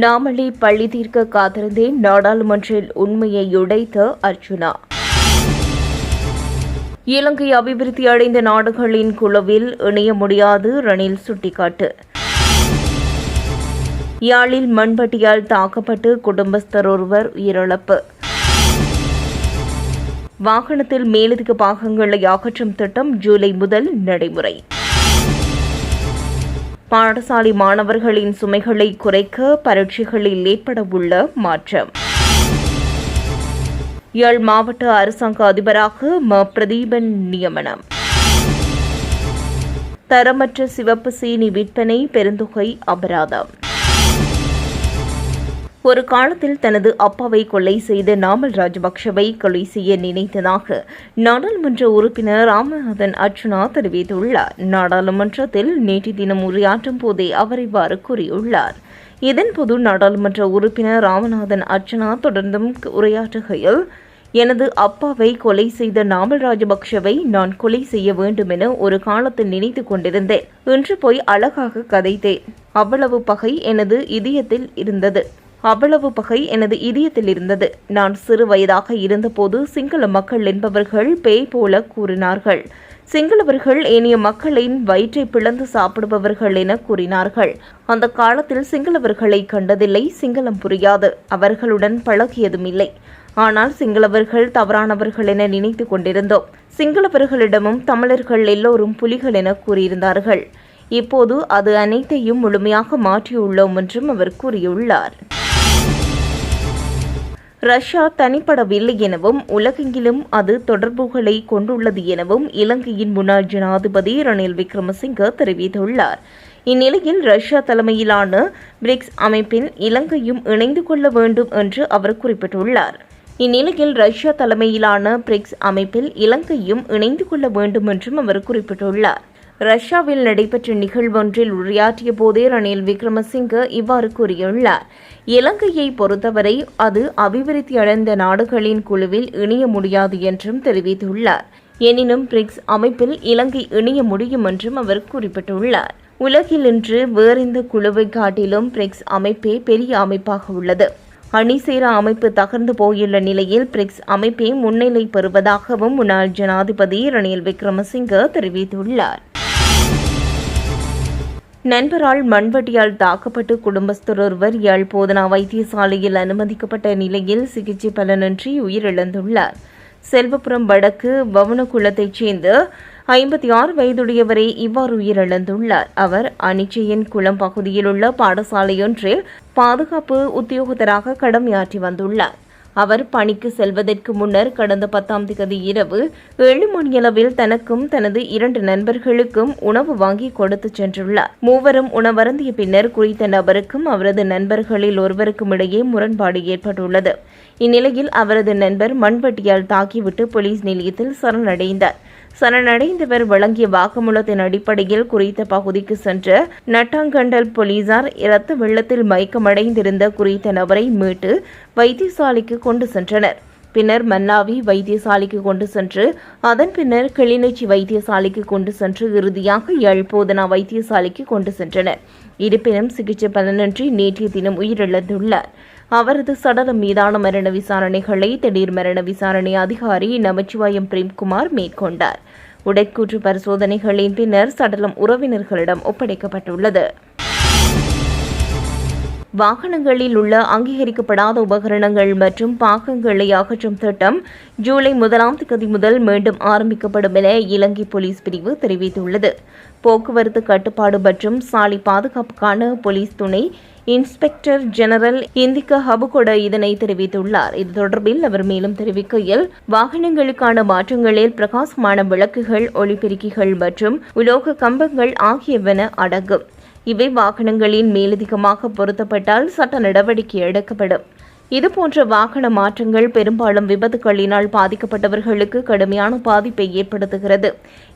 நாமளே பள்ளி தீர்க்க காத்திருந்தே நாடாளுமன்றில் உண்மையை உடைத்த அர்ச்சுனா இலங்கை அபிவிருத்தி அடைந்த நாடுகளின் குழுவில் இணைய முடியாது ரணில் சுட்டிக்காட்டு. யாழில் மண்பட்டியால் தாக்கப்பட்டு குடும்பஸ்தர் ஒருவர் உயிரிழப்பு. வாகனத்தில் மேலதிக பாகங்களை அகற்றும் திட்டம் ஜூலை முதல் நடைமுறை. பாடசாலை மாணவர்களின் சுமைகளை குறைக்க பரீட்சைகளில் ஏற்படவுள்ள மாற்றம். ஏழ் மாவட்ட அரசாங்க அதிபராக ம. பிரதீபன் நியமனம். தரமற்ற சிவப்பு சீனி விற்பனை பெருந்தொகை அபராதம். ஒரு காலத்தில் தனது அப்பாவை கொலை செய்த நாமல் ராஜபக்ஷவை கொலை செய்ய நினைத்ததாக நாடாளுமன்ற உறுப்பினர் ராமநாதன் அர்ச்சுனா தெரிவித்துள்ளார். நாடாளுமன்றத்தில் நேற்று தினம் உரையாற்றும் போதே அவர் இவ்வாறு கூறியுள்ளார். இதன்போது நாடாளுமன்ற உறுப்பினர் ராமநாதன் அர்ச்சனா தொடர்ந்தும் உரையாற்றுகையில் எனது அப்பாவை கொலை செய்த நாமல் ராஜபக்ஷவை நான் கொலை செய்ய வேண்டும் என ஒரு காலத்தில் நினைத்து கொண்டிருந்தேன். இன்று போய் அழகாக கதைத்தேன். அவ்வளவு பகை எனது இதயத்தில் இருந்தது. அவ்வளவு பகை எனது இதயத்தில் இருந்தது நான் சிறு வயதாக இருந்தபோது சிங்கள மக்கள் என்பவர்கள் பேய் போல கூறினார்கள். சிங்களவர்கள் ஏனைய மக்களின் வயிற்றை பிளந்து சாப்பிடுபவர்கள் என கூறினார்கள். அந்த காலத்தில் சிங்களவர்களை கண்டதில்லை சிங்களம் புரியாது. அவர்களுடன் பழகியதும் இல்லை ஆனால் சிங்களவர்கள் தவறானவர்கள் என நினைத்து கொண்டிருந்தோம். சிங்களவர்களிடமும் தமிழர்கள் எல்லோரும் புலிகள் என கூறியிருந்தார்கள். இப்போது அது அனைத்தையும் முழுமையாக மாற்றியுள்ளோம் என்றும் அவர் கூறியுள்ளார். ரஷ்யா தனிப்படவில்லை எனவும் உலகெங்கிலும் அது தொடர்புகளை கொண்டுள்ளது எனவும் இலங்கையின் முன்னாள் ஜனாதிபதி ரணில் விக்ரமசிங்க தெரிவித்துள்ளார். இந்நிலையில் ரஷ்யா தலைமையிலான பிரிக்ஸ் அமைப்பில் இலங்கையும் இணைந்து கொள்ள வேண்டும் என்று அவர் குறிப்பிட்டுள்ளார். இந்நிலையில் ரஷ்யா தலைமையிலான பிரிக்ஸ் அமைப்பில் இலங்கையும் இணைந்து கொள்ள வேண்டும் என்றும் அவர் குறிப்பிட்டுள்ளார். ரஷ்யாவில் நடைபெற்ற நிகழ்வொன்றில் உரையாற்றிய போதே ரணில் விக்ரமசிங்க இவ்வாறு கூறியுள்ளார். இலங்கையை பொறுத்தவரை அது அபிவிருத்தி அடைந்த நாடுகளின் குழுவில் இணைய முடியாது என்றும் தெரிவித்துள்ளார். எனினும் பிரிக்ஸ் அமைப்பில் இலங்கை இணைய முடியும் என்றும் அவர் குறிப்பிட்டுள்ளார். உலகில் இன்று வேறெந்த குழுவை காட்டிலும் பிரிக்ஸ் அமைப்பே பெரிய அமைப்பாக உள்ளது. அணிசேரா அமைப்பு தகர்ந்து போயுள்ள நிலையில் பிரிக்ஸ் அமைப்பே முன்னிலை பெறுவதாகவும் முன்னாள் ஜனாதிபதி ரணில் விக்ரமசிங்க தெரிவித்துள்ளார். நண்பரால் மண்வெட்டியால் தாக்கப்பட்டு குடும்பஸ்தர் ஒருவர் யாழ் போதனா வைத்தியசாலையில் அனுமதிக்கப்பட்ட நிலையில் சிகிச்சை பலனின்றி உயிரிழந்துள்ளார். செல்வபுரம் வடக்கு வவுனகுளத்தைச் சேர்ந்த ஐம்பத்தி ஆறு வயதுடையவரே இவ்வாறு உயிரிழந்துள்ளார். அவர் அனிச்சையன் குளம் பகுதியில் உள்ள பாடசாலையொன்றில் பாதுகாப்பு உத்தியோகத்தராக கடமையாற்றி வந்துள்ளார். அவர் பணிக்கு செல்வதற்கு முன்னர் கடந்த பத்தாம் தேதி இரவு ஏழு மணியளவில் தனக்கும் தனது இரண்டு நண்பர்களுக்கும் உணவு வாங்கி கொடுத்து சென்றுள்ளார். மூவரும் உணவருந்திய பின்னர் குறித்த நபருக்கும் அவரது நண்பர்களில் ஒருவருக்கும் இடையே முரண்பாடு ஏற்பட்டுள்ளது. இந்நிலையில் அவரது நண்பர் மண்வெட்டியால் தாக்கிவிட்டு போலீஸ் நிலையத்தில் சரணடைந்தார். சரணடைந்தவர் வழங்கிய வாக்குமூலத்தின் அடிப்படையில் குறித்த பகுதிக்கு சென்ற நட்டாங்கண்டல் போலீசார் இரத்த வெள்ளத்தில் மயக்கமடைந்திருந்த குறித்த நபரை மீட்டு வைத்தியசாலைக்கு கொண்டு சென்றனர். பின்னர் மன்னாவி வைத்தியசாலைக்கு கொண்டு சென்று அதன் பின்னர் கிளிநொச்சி வைத்தியசாலைக்கு கொண்டு சென்று இறுதியாக யாழ்ப்போதனா வைத்தியசாலைக்கு கொண்டு சென்றனர். இருப்பினும் சிகிச்சை பலனின்றி நேற்றைய தினம் உயிரிழந்துள்ளார். அவரது சடலம் மீதான மரண விசாரணைகளை திடீர் மரண விசாரணை அதிகாரி நமச்சிவாயம் பிரேம்குமார் மேற்கொண்டார். உடற்கூற்று பரிசோதனைகளின் பின்னர் சடலம் உறவினர்களிடம் ஒப்படைக்கப்பட்டுள்ளது. வாகனங்களில் உள்ள அங்கீகரிக்கப்படாத உபகரணங்கள் மற்றும் பாகங்களை அகற்றும் திட்டம் ஜூலை முதலாம் தேதி முதல் மீண்டும் ஆரம்பிக்கப்படும் என இலங்கை போலீஸ் பிரிவு தெரிவித்துள்ளது. போக்குவரத்து கட்டுப்பாடு மற்றும் சாலை பாதுகாப்புக்கான போலீஸ் துணை இன்ஸ்பெக்டர் ஜெனரல் இந்திகா ஹபுகொட இதனை தெரிவித்துள்ளார். இது தொடர்பில் அவர் மேலும் தெரிவிக்கையில் வாகனங்களுக்கான மாற்றங்களில் பிரகாசமான விளக்குகள் ஒளிபெருக்கிகள் மற்றும் உலோக கம்பங்கள் ஆகியவன அடங்கும். இவை வாகனங்களின் மேலதிகமாக பொருத்தப்பட்டால் சட்ட நடவடிக்கை எடுக்கப்படும். இதுபோன்ற வாகன மாற்றங்கள் பெரும்பாலும் விபத்துகளினால் பாதிக்கப்பட்டவர்களுக்கு கடுமையான பாதிப்பை ஏற்படுத்துகிறது.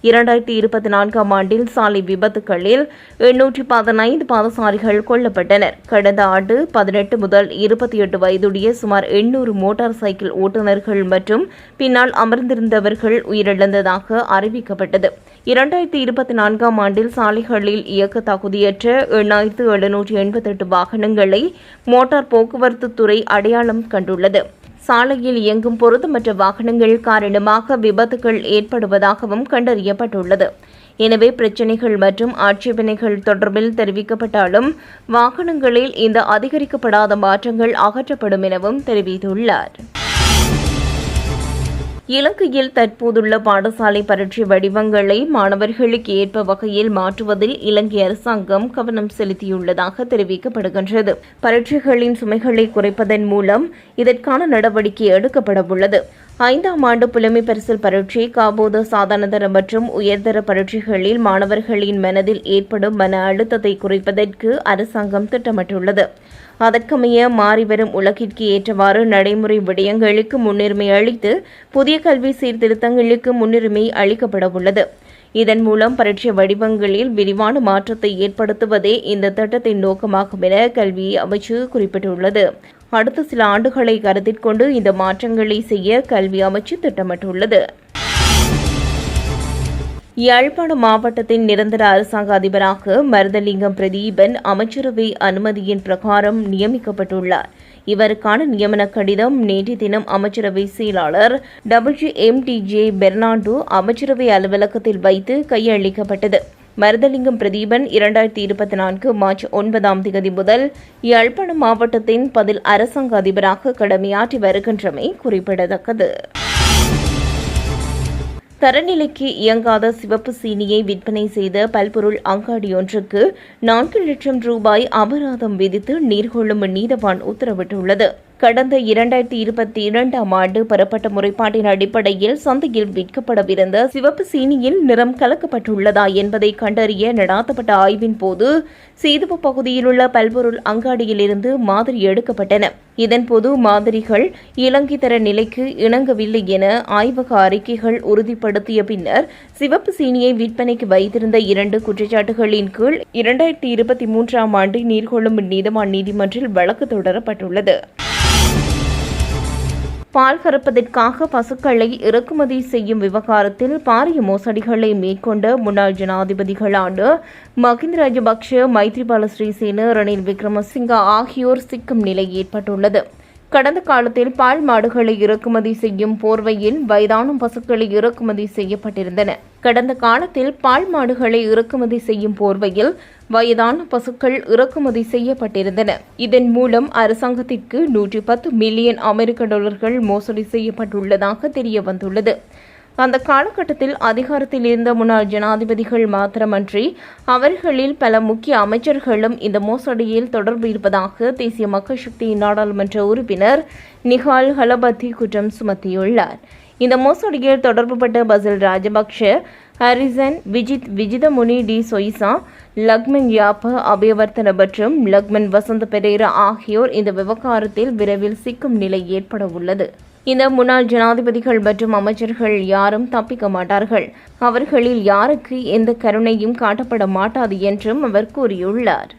இரண்டாயிரத்தி இருபத்தி நான்காம் ஆண்டில் சாலை விபத்துகளில் எண்ணூற்றி பதினைந்து பாதசாரிகள் கொல்லப்பட்டனர். கடந்த ஆண்டு பதினெட்டு முதல் இருபத்தி எட்டு வயதுடைய சுமார் எண்ணூறு மோட்டார் சைக்கிள் ஓட்டுநர்கள் மற்றும் பின்னால் அமர்ந்திருந்தவர்கள் உயிரிழந்ததாக அறிவிக்கப்பட்டது. இரண்டாயிரத்தி இருபத்தி நான்காம் ஆண்டில் சாலைகளில் இயக்க தகுதியற்ற எண்ணாயிரத்து எழுநூற்றி எண்பத்தெட்டு வாகனங்களை மோட்டார் போக்குவரத்து துறை அடையாளம் கண்டுள்ளது. சாலையில் இயங்கும் பொருத்தமற்ற வாகனங்கள் காரணமாக விபத்துகள் ஏற்படுவதாகவும் கண்டறியப்பட்டுள்ளது. எனவே பிரச்சினைகள் மற்றும் ஆட்சேபனைகள் தொடர்பில் தெரிவிக்கப்பட்டாலும் வாகனங்களில் இந்த அதிகரிக்கப்படாத மாற்றங்கள் அகற்றப்படும் எனவும் தெரிவித்துள்ளார். இலங்கையில் தற்போதுள்ள பாடசாலை பரீட்சை வடிவங்களை மாணவர்களுக்கு ஏற்ப வகையில் மாற்றுவதில் இலங்கை அரசாங்கம் கவனம் செலுத்தியுள்ளதாக தெரிவிக்கப்படுகின்றது. பரீட்சைகளின் சுமைகளை குறைப்பதன் மூலம் இதற்கான நடவடிக்கை எடுக்கப்படவுள்ளது. ஐந்தாம் ஆண்டு புலமை பரிசல் பரீட்சை காபோத சாதாரணதர மற்றும் உயர்தர பரீட்சைகளில் மாணவர்களின் மனதில் ஏற்படும் மன அழுத்தத்தை குறைப்பதற்கு அரசாங்கம் திட்டமிட்டுள்ளது. அதற்கமைய மாறிவரும் உலகிற்கு ஏற்றவாறு நடைமுறை விடயங்களுக்கு முன்னுரிமை அளித்து புதிய கல்வி சீர்திருத்தங்களுக்கு முன்னுரிமை அளிக்கப்படவுள்ளது இதன் மூலம் பரீட்சை வடிவங்களில் விரிவான மாற்றத்தை ஏற்படுத்துவதே இந்த திட்டத்தின் நோக்கமாகும் என கல்வி அமைச்சு குறிப்பிட்டுள்ளது. அடுத்த சில ஆண்டுகளை கருத்தில் கொண்டு இந்த மாற்றங்களை செய்ய கல்வி அமைச்சு திட்டமிட்டுள்ளது. யாழ்ப்பாண மாவட்டத்தின் நிரந்தர அரசாங்க அதிபராக மருதலிங்கம் பிரதீபன் அமைச்சரவை அனுமதியின் பிரகாரம் நியமிக்கப்பட்டுள்ளார். இவருக்கான நியமன கடிதம் நேற்று தினம் அமைச்சரவை செயலாளர் W M D J Fernando அமைச்சரவை அலுவலகத்தில் வைத்து கையளிக்கப்பட்டது. மருதலிங்கம் பிரதீபன் இரண்டாயிரத்தி இருபத்தி நான்கு மார்ச் ஒன்பதாம் தேதி முதல் யாழ்ப்பாணம் மாவட்டத்தின் பதில் அரசாங்க அதிபராக கடமையாற்றி வருகின்றமை குறிப்பிடத்தக்கது. தரநிலைக்கு இயங்காத சிவப்பு சீனியை விற்பனை செய்த பல்பொருள் அங்காடியொன்றுக்கு நான்கு லட்சம் ரூபாய் அபராதம் விதித்து நீர்கொள்ளும் நீதவான் உத்தரவிட்டுள்ளது. கடந்த இரண்டாயிரத்தி இருபத்தி இரண்டாம் ஆண்டு பெறப்பட்ட முறைப்பாட்டின் அடிப்படையில் சந்தையில் விற்கப்படவிருந்த சிவப்பு சீனியில் நிறம் கலக்கப்பட்டுள்ளதா என்பதை கண்டறிய நடாத்தப்பட்ட ஆய்வின் போது சீதுவு பகுதியில் உள்ள பல்பொருள் அங்காடியிலிருந்து மாதிரி எடுக்கப்பட்டன. இதன்போது மாதிரிகள் இலங்கை தர நிலைக்கு இணங்கவில்லை என ஆய்வக அறிக்கைகள் உறுதிப்படுத்திய பின்னர் சிவப்பு சீனியை விற்பனைக்கு வைத்திருந்த இரண்டு குற்றச்சாட்டுகளின் கீழ் இரண்டாயிரத்தி இருபத்தி மூன்றாம் ஆண்டு நீர்கொழும்பு நீதவான் நீதிமன்றில் வழக்கு தொடரப்பட்டுள்ளது. பால் கறப்பதற்காக பசுக்களை இறக்குமதி செய்யும் விவகாரத்தில் பாரிய மோசடிகளை மேற்கொண்ட முன்னாள் ஜனாதிபதிகளான மஹிந்த ராஜபக்ஷ மைத்ரிபால ஸ்ரீசேன ரணில் விக்ரமசிங்க ஆகியோர் சிக்கும் நிலை ஏற்பட்டுள்ளது. கடந்த காலத்தில் பால் மாடுகளை இறக்குமதி செய்யும் போர்வையில் வயதான பசுக்களை இறக்குமதி செய்யப்பட்டிருந்தன. கடந்த காலத்தில் பால் மாடுகளை இறக்குமதி செய்யும் போர்வையில் வயதான பசுக்கள் இறக்குமதி செய்யப்பட்டிருந்தன. இதன் மூலம் அரசாங்கத்திற்கு நூற்றி பத்து மில்லியன் அமெரிக்க டாலர்கள் மோசடி செய்யப்பட்டுள்ளதாக தெரிய வந்துள்ளது அந்த காலகட்டத்தில் அதிகாரத்தில் இருந்த முன்னாள் ஜனாதிபதிகள் மாத்திரமன்றி அவர்களில் பல முக்கிய அமைச்சர்களும் இந்த மோசடியில் தொடர்பு இருப்பதாக தேசிய மக்கள் சக்தியின் நாடாளுமன்ற உறுப்பினர் நிகால் ஹலபத்தி குற்றம் சுமத்தியுள்ளார். இந்த மோசடியில் தொடர்புபட்ட பசில் ராஜபக்ஷ ஹரிசன் விஜித் விஜிதமுனி டி சொய்சா லக்மன் யாப்ப அபயவர்த்தன மற்றும் லக்மன் வசந்த பெரேரா ஆகியோர் இந்த விவகாரத்தில் விரைவில் சிக்கும் நிலை ஏற்பட உள்ளது. இந்த முன்னாள் ஜனாதிபதிகள் மற்றும் அமைச்சர்கள் யாரும் தப்பிக்க மாட்டார்கள். அவர்களில் யாருக்கு எந்த கருணையும் காட்டப்பட மாட்டாது என்றும் அவர் கூறியுள்ளார்.